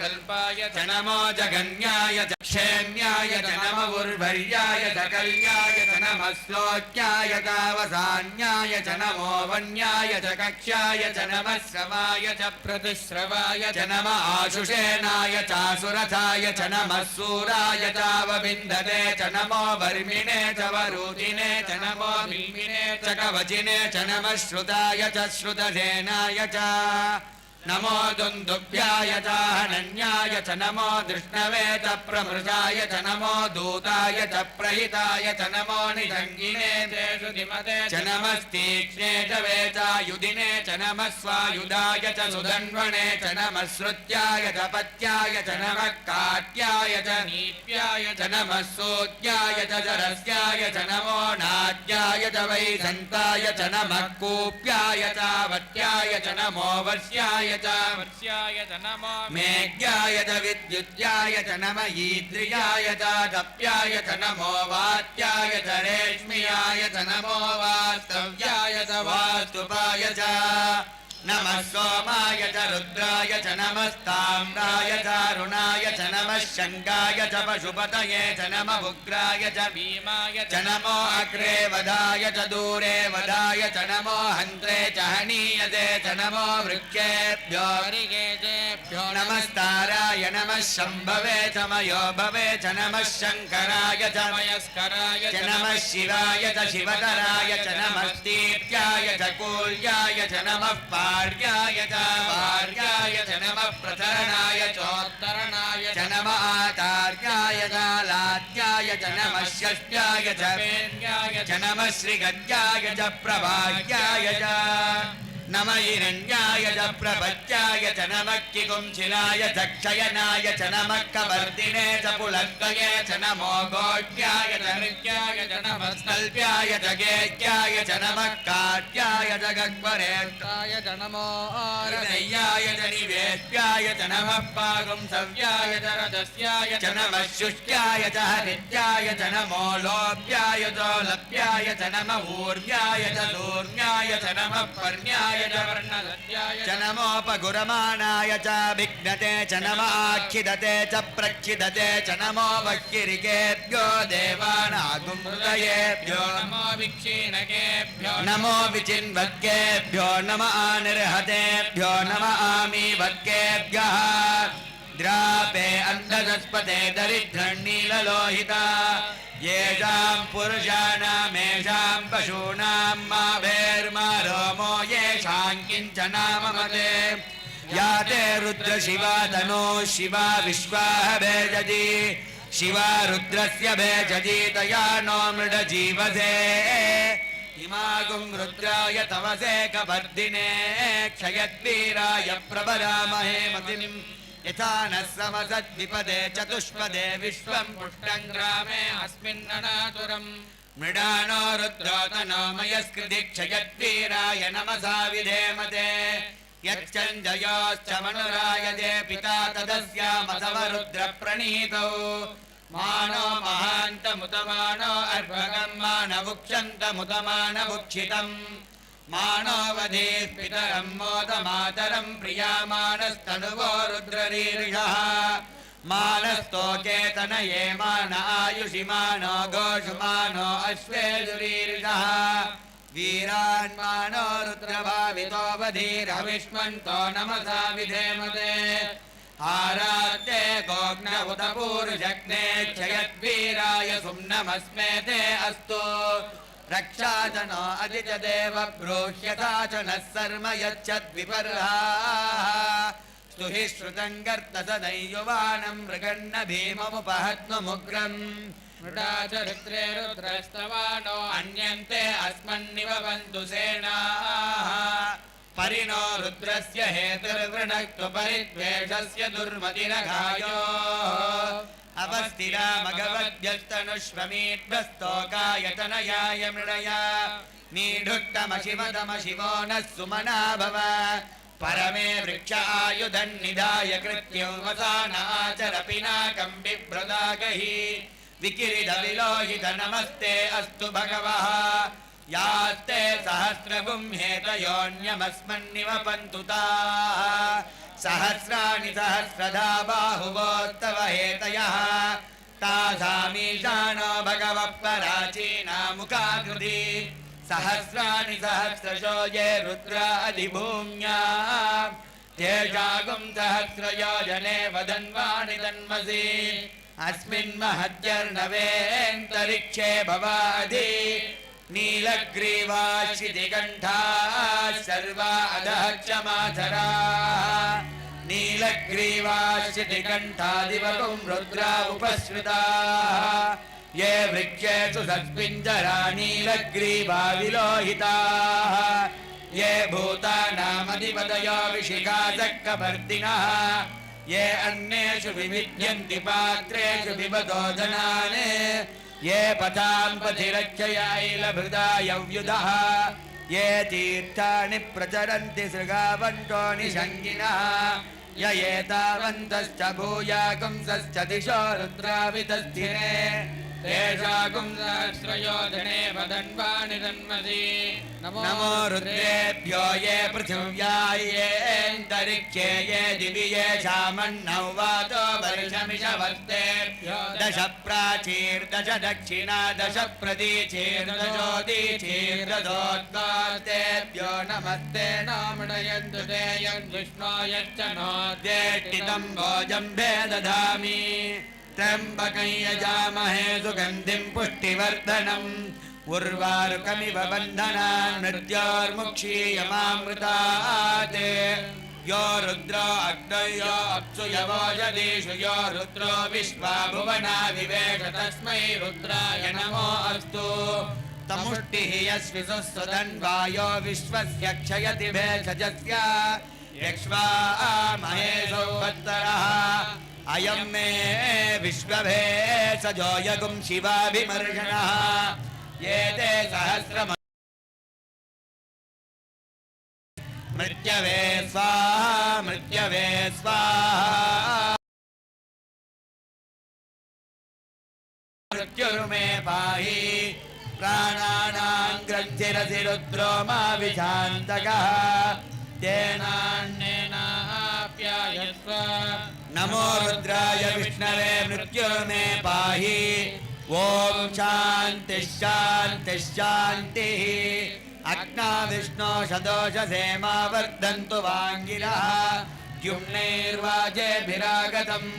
कल्पाय च नमो जगन्याय च क्षेम्याय च नम उर्वर्याय च कल्याय च नमः श्लोक्याय चावसान्याय च नमो वन्याय च कक्ष्याय च नमः श्रवाय च प्रतिश्रवाय च नम आशुषेणाय चासुरथाय च नमः सूराय चावबिन्दते च नमो वर्मिणे च वरूदिने च नमो भीमिने च कवचिने च नमः श्रुताय च श्रुतसेनाय च नमो दुन्दुभ्याय च हनन्याय च नमो दृष्णवे च प्रमृषाय च नमो दूताय च प्रहिताय च नमो निषङ्गिने तेषु धिमते च नमस्तीक्ष्णे च वेचायुधिने च नमः स्वायुधाय च सुधन्वणे च नमः श्रुत्याय च पत्याय च नमः काट्याय च नीप्याय च नमः सोत्याय च जरस्याय च नमो नाट्याय च वैसन्ताय च नमः कूप्याय च वट्याय च नमो वश्याय च वर्ष्याय च नमो मेघ्याय च विद्युत्याय च नम ईद्रियाय च दप्याय च नमो वात्याय च रेश्म्याय च नमो वास्तव्याय च वास्तुपाय च नमः सोमाय च रुद्राय च नमस्ताम्राय च अरुणाय च नमः शङ्गाय च पशुपतये च नमः उग्राय च भीमाय च नमो अग्रे वदाय च दूरे वदाय च नमो हन्त्रे च हनीयते च नमो वृक्षेभ्यो हरिकेशेभ्यो नमस्ताराय नमः शम्भवे च मयो भवे च नमः शङ्कराय च मयस्कराय च नमः शिवाय च शिवतराय च नमः च कूल्याय च नमः पार्याय च भार्याय च नमः प्रतरणाय चोत्तरणाय च। नमः आचार्याय च लात्याय च नमः षष्ट्याय च। वेद्याय च। नमः श्रीगद्याय च प्रभाग्याय च। नम हिरण्याय च प्रपच्याय च नमः किकुञ्चिलाय च क्षयनाय च नमः कवर्दिने च पुलर्कये च नमो गोड्याय च नृत्याय च नमः स्कल्प्याय च गेह्याय च नमः काट्याय च गग्वरेष्टाय च नमो हृदयाय च निवेद्याय च नमः पागुंसव्याय च रजस्याय च नमः शुष्ट्याय च हरिद्याय च नमो लोभ्याय च लभ्याय च नमः ऊर्व्याय च दूर्व्याय च। नमोपगुरमाणाय च विघ्नते च नम आखिदते च प्रक्षिदते च नमो वह्यरिकेभ्यो देवानागुमृतयेभ्यो नमो विक्षीणकेभ्यो। नमो विचिन्वद्गेभ्यो नम आनिर्हतेभ्यो। नम आमीवद्गेभ्यः द्रापे अन्धदस्पते दरिद्रण्णीललोहिता येषाम् पुरुषाणामेषाम् पशूनाम् मा भेर्मा रोमो येषाम् किञ्चनाममते या ते रुद्रशिवा तनो शिवा विश्वाः भेजति शिवा रुद्रस्य भेजति तया नो मृडजीवसे इमागुम् रुद्राय तवसे कवर्धिने क्षयद्वीराय प्रबलामहे मतिम् यथा नः समसद्विपदे चतुष्पदे विश्वम् पुष्टम् ग्रामे अस्मिन्ननातुरम् मृडानो मयस्कृति क्षयद्वीराय नमसा विधेमते यच्चञ्जयोश्च मनुरायजे पिता तदस्यामसवरुद्रप्रणीतौ मानो महान्तमुतमानो अर्भगम् मानवुक्षन्तमुतमानवुक्षितम् मानोवधीः पितरम् मोदमातरम् प्रियामानस्तनुवो रुद्ररीर्षः मानस्तोकेतनये मान आयुषि मानो गोषु मानो अश्वेजुरीर्षः वीरान्मानो रुद्रभावितो बधीरविष्मन्तो नमसा विधेमते। आरात्ते गोग्न उत पूर्जग्ने क्षयद्वीराय सुम्नमस्मे ते अस्तु। रक्षा च नो अधिच देव ब्रूह्यथा च नः सर्म यच्छद्विपर्हाः स्तुहि श्रुतम् गर्तसदैयुवानम् मृगन्न भीममुपहत्नुमुग्रम् मृडा च रुद्रे रुद्रस्तवानो अन्यन्ते अस्मन्निव बन्धु सेनाः परिणो रुद्रस्य हेतुर्वृणक्तु परिद्वेषस्य दुर्मतिरघायो अवस्थिरा मघवद्यस्तनुष्वमीढ्यस्तोकायतनयाय मृडया। मीढुट्टमशिवतमशिवो नः सुमना भव। परमे वृक्ष आयुधन्निधाय कृत्यं वसानाचर पिनाकम् बिभ्रदागहि विकिरित विलोहित नमस्ते अस्तु भगवः। यास्ते सहस्रगुं हेतयोऽन्यमस्मन्निव पन्तु ताः सहस्राणि सहस्रधा बाहुवोत्तव हेतयः। तासामीशानो भगवः पराचीना मुखाकृति सहस्राणि सहस्रशो ये रुद्रादिभूम्या तेषागुं सहस्रयोजने वदन्वाणि तन्मसि। अस्मिन् महत्यर्णवेऽन्तरिक्षे भवादि। नीलग्रीवाशितिकण्ठा सर्वा अधः क्षमाधरा नीलग्रीवाशितिकण्ठादिवकुं रुद्रा उपश्रुता ये वृक्षेषु सत्पिञ्जरा नीलग्रीवा विलोहिताः ये भूतानामधिपतयो विशिखाचक्रवर्तिनः। ये अन्येषु विविध्यन्ति पात्रेषु पिबतो जनान्। ये पथिरक्षयाैलभृदा यव्युधः। ये तीर्थानि प्रचरन्ति सृगावन्तो निषङ्गिनः य एतावन्तश्च भूयाकुंसश्च दिशो रुद्रावितस्थिरे वदन्वाणि तन्मसि नमो रुद्रेभ्यो ये पृथिव्या येऽन्तरिक्षे ये दिवि येषामन्नौ वातो वर्षमिषवर्तेभ्यो। दश प्राचीर्दश दक्षिणा दश प्रतीचीर्दशोदीचीर्दशोद्गातेभ्यो नमस्ते नामणयन्तु ते यन् विष्णो यश्च नो नोद्येष्टितं भोजम्भे दधामि त्र्यम्बकं यजामहे सुगन्धिं पुष्टिवर्धनम्। उर्वारुकमिव बन्धनान् मृत्योर्मुक्षीयमामृतात् यो रुद्रो अग्नौ यो अप्सु यवोजदेषु यो रुद्रो विश्वा भुवना विवेश तस्मै रुद्राय नमो अस्तु। तमुष्टिः यस्विषु स्वदन्वायो विश्वस्य क्षयति भेषजस्य यक्ष्वा महेशो वत्तरः। अयं मे विश्वभेषजो यगुं शिवाभिमर्षणः ये ते सहस्रम मृत्यवे स्वाहा मृत्यवे स्वाहा। मृत्युर्मे पाहि। प्राणानां ग्रन्थिरसि रुद्रो मा विशान्तकः तेनान्येनाप्यायस्व। नमो रुद्राय विष्णवे मृत्युर्मे पाहि। ॐ शान्तिः शान्तिः शान्तिः। अग्ना विष्णो सदोषसेमा वर्धन्तु वाङ्गिरः द्युम्नैर्वाजेभिरागतम्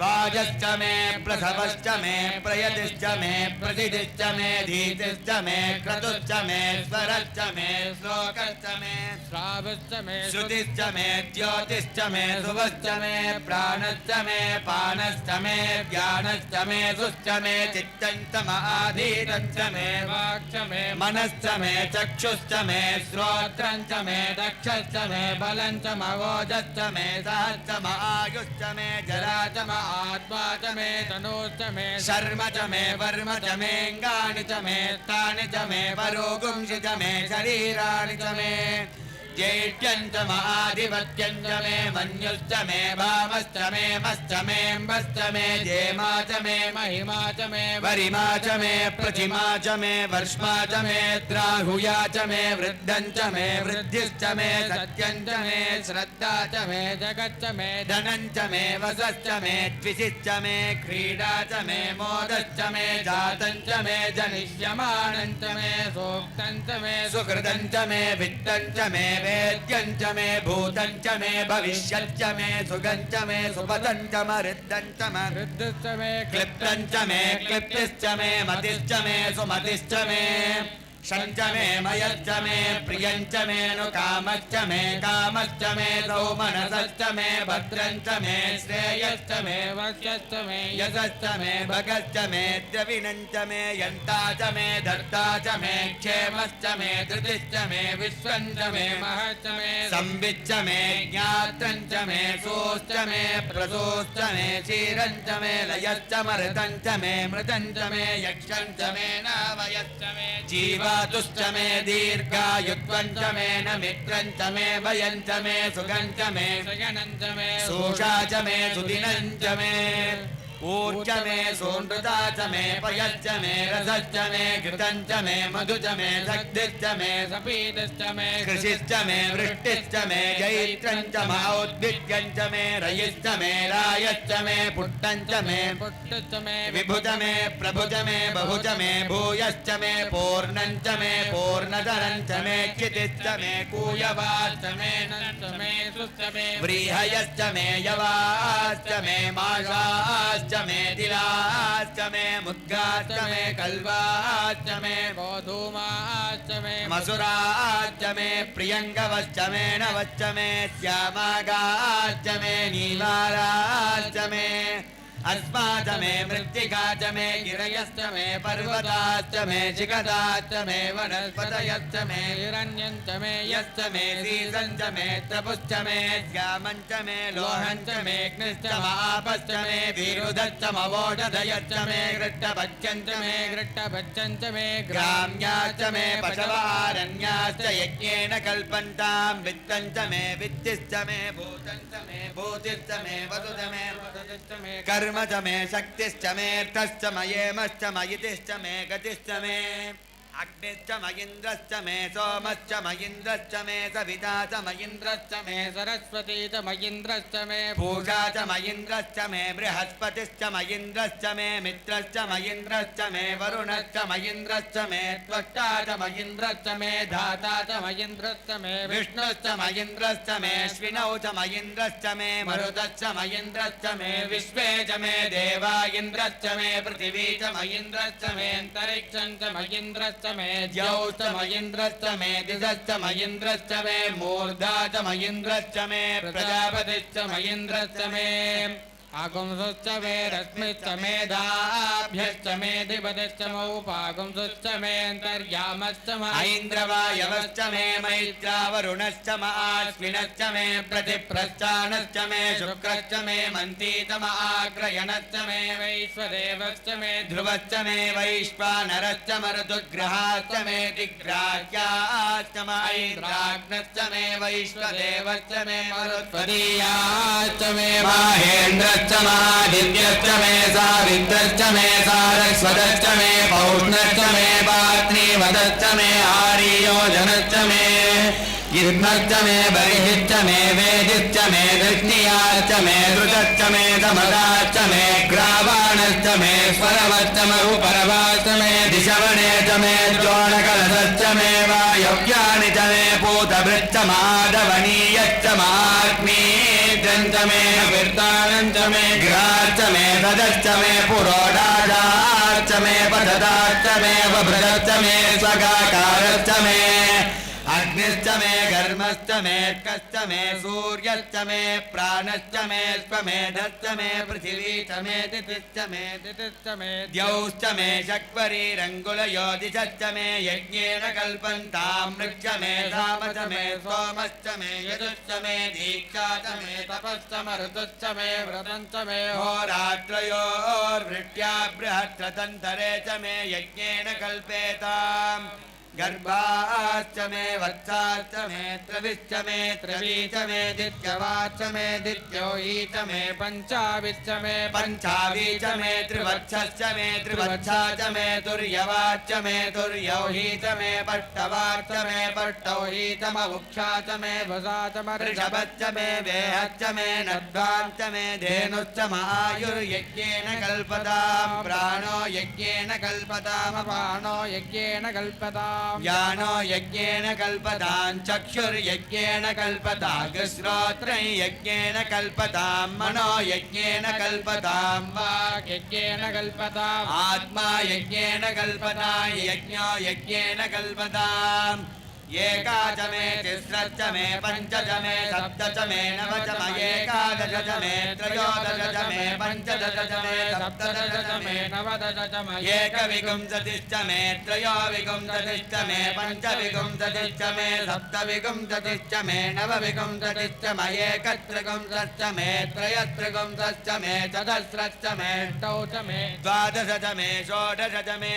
वाजश्च मे प्रसवश्च मे प्रयतिश्च मे प्रसिद्धिश्च मे धीतिश्च मे क्रतुश्च मे स्वरश्च मे श्लोकश्च मे श्रावश्च मे श्रुतिश्च मे ज्योतिश्च मे सुवश्च मे प्राणश्च मे पानश्च मे ज्ञानश्च मे सुश्च मे चित्तञ्च महाधीरञ्च मे वाक्च मे मनश्च मे चक्षुश्च मे श्रोत्रञ्च मे दक्षश्च मे बलञ्च मवोजश्च मे सहश्च महायुश्च मे जरा च मा आत्मा च मे तनूश्च मे शर्म च मे, वर्म च मेऽङ्गानि च मे, तानि च मे परोगुंसि च मे, शरीराणि च मे। जेष्ठ्यं च महाधिपत्यं च मे मन्युश्च मे भामश्च मे मश्च मेऽम्बश्च मे जेमा च मे महिमा च मे वरिमा च मे प्रतिमा च मे वर्ष्मा च मे द्राहुया च मे वृद्धं च मे वृद्धिश्च मे सत्यं च मे श्रद्धा च मे जगच्च मे धनं च मे वसश्च मे द्विषिश्च मे क्रीडा च मे मोदश्च मे जातं च मे जनिष्यमानं च मे सूक्तं च मे सुकृतं च मे वित्तं च मे वेद्यं च मे भूतं च मे भविष्यच्च मे सुगं च मे सुपदं च मरुद्धं च म मे क्लिप्तं च मे क्लिप्तिश्च मे मतिश्च मे सुमतिश्च मे शञ्च मे मयश्च मे प्रियञ्च मे नु कामश्च मे कामश्च मे सौमनसश्च मे भद्रञ्च मे श्रेयश्च मे वक्ष्यश्च मे यशश्च मे भगश्च मे द्रविणञ्च मे यन्ता च मे धर्ता च मे क्षेमश्च मे धृतिश्च मे विश्वञ्च मे मह महश्च मे संविच्च मे ज्ञात्रञ्च मे सोश्च मे प्रसोश्च मे क्षीरञ्च मे लयश्च मरुतञ्च मे मृतञ्च मे यक्षञ्च मे नावयश्च मे जीवातुश्च मे दीर्घायुत्वञ्च मे न मित्रञ्च मे भयञ्च मे सुगञ्च मे सगनं च मे सोषा च मे सुदिनं च मे ऊर्ज मे सोनृता च मे पयश्च मे रसश्च मे घृतञ्च मे मधु मे शक्तिश्च मे सपीतश्च मे कृषिश्च मे वृष्टिश्च मे जैत्रञ्च मौद्भिद्यञ्च मे रयिश्च मे रायश्च मे मे पुट्टश्च मे विभुज मे प्रभुज मे बहुज मे भूयश्च मे पूर्णञ्च मे पूर्णधरञ्च मे क्षितिश्च मे कूयवाश्च मे नश्च मे सुश्च मे व्रीहयश्च मे यवाश्च मे मे तिलाश्च मे मुद्गाश्च मे कल्वाश्च मे गोधूमाश्च मे मसुराश्च मे प्रियङ्गवश्च मे नवश्च मे श्यामागाश्च मे नीलाराश्च मे अस्माच मे मृत्तिका च मे गिरयश्च मे पर्वताश्च मे शिखराश्च मे वनस्पतयश्च मे हिरण्यञ्च मे यश्च मे सीसञ्च मे तपुश्च मे श्यामञ्च मे लोहञ्च मे ग्निश्च मापश्च मे विरुधश्च मवोषधयश्च मे गृष्टभक्ष्यञ्च मे घृट्टभज्जञ्च मे ग्राम्याश्च मे पशवारण्याश्च यज्ञेन कल्पन्तां वित्तञ्च मे वित्तिश्च मे भूतञ्च मे भूतिश्च मे वसुध मे ग्राम्यश्च मे कर्म च मे शक्तिश्च मेऽर्थश्च मयेमश्च मयितिश्च मे गतिश्च मे अग्निश्च मयिन्द्रश्च मे सोमश्च मयिन्द्रश्च मे सविता च मयिन्द्रश्च मे मे सरस्वती च मयिन्द्रश्च मे पूषा च मयिन्द्रश्च मे बृहस्पतिश्च मयिन्द्रश्च मे मित्रश्च मयिन्द्रश्च मे वरुणश्च मयिन्द्रश्च मे त्वष्टा च मयिन्द्रश्च मे धाता च मयिन्द्रश्च मे विष्णुश्च मयिन्द्रश्च मे श्विनौ च मयिन्द्रश्च मे मरुतश्च मयिन्द्रश्च मे विश्वे च मे देवा इन्द्रश्च मे पृथिवी च मयिन्द्रश्च मे अन्तरिक्षं च मयिन्द्रश्च मे द्यौश्च मयिन्द्रश्च मे दिशश्च मयिन्द्रश्च मे मूर्धा च मयिन्द्रश्च मे प्रजापतिश्च मयिन्द्रश्च मे आगुंसुश्च मे रश्मिश्च मेधाभ्यश्च मे दिवदश्च मौपागुंसुश्च मे अन्तर्यामश्च म ऐन्द्रवायवश्च मे मैत्रावरुणश्च म मे प्रतिप्रस्थानश्च मे शुक्रश्च मे मन्तीत म मे वैश्वदेवश्च मे ध्रुवश्च मे वैश्वानरश्च मरुदुग्रहाश्च मे दिग्राह्याश्च म मे वैश्वदेवश्च मे मरुत्वदीयाश्च मे माहेन्द्रश्च मादित्यश्च मे सावित्रश्च मे सारस्वतश्च मे, पौष्णश्च मे पात्नीवदश्च मे, आर्योजनश्च मे युग्मश्च मे बर्हिश्च मे, वेदिश्च मे दृष्णियाश्च मे धृतश्च मे, समदाश्च मे, ग्रावाणश्च मे, स्वरवश्च मरुपरवाश्च मे, दिशवणे च मे द्रोणकलशश्च मे वायव्यानि च मे पूतभृच्च माधवनीयश्च माग्नीजञ्च मे मे। गृहाश्च मे ददश्च मे पुरोडादाश्च मे पददाश्च मे वभृतश्च मे स्वगाकारश्च मे अग्निश्च मे घर्मश्च मे कश्च मे सूर्यश्च मे प्राणश्च मे स्वमेधश्च मे पृथिवी च मे दितिश्च मे दितिश्च मे द्यौश्च मे शक्वरीरङ्गुलयोदिशश्च मे यज्ञेन कल्पन्तामृक्ष मे धाम च मे सोमश्च मे यजुश्च मे दीक्षा च मे तपश्च मरुतश्च मे व्रतञ्च मे होरात्रयोर्वृष्ट्या बृहत्तन्तरे च मे यज्ञेन कल्पेताम् गर्भाश्च मे वत्साश्च मे त्रविश्च मे त्रवी च मे दित्यवाच्च मे दित्यो मे पञ्चाविश्च मे पञ्चावी च मे त्रिवत्सश्च मे त्रिवत्सा च मे तुर्यवाच्च मे तुर्यौ मे पट्टवाच्च मे पट्टौ ही च मे भसा च मर्षभ ऋषभश्च मे वेहश्च मे नद्वाञ्च मे धेनुश्च मायुर्यज्ञेन कल्पताम् प्राणो यज्ञेन कल्पताम् अपानो यज्ञेन कल्पताम् ज्ञानो यज्ञेन कल्पताम् चक्षुर्यज्ञेन कल्पताग्श्रोत्रं यज्ञेन कल्पताम् मनो यज्ञेन कल्पताम् वाक् यज्ञेन कल्पताम् आत्मा यज्ञेन कल्पता यज्ञो यज्ञेन कल्पताम् च मे तिस्रश्च मे पञ्च च मे सप्त च मे नव च म एकादश च मे त्रयोदश च मे पञ्चदश च मे सप्तदश च मे नवदश च मे एकविगुंसतिश्च मे त्रयोविगुंसतिश्च मे पञ्चविगुंसतिश्च मे सप्तविगुंसतिश्च मे नवविगुंसतिश्च म एकत्रिगुंसश्च मे त्रयत्रिगुंसश्च मे चतस्रश्च मे अष्टौ च मे द्वादश च मे षोडश च मे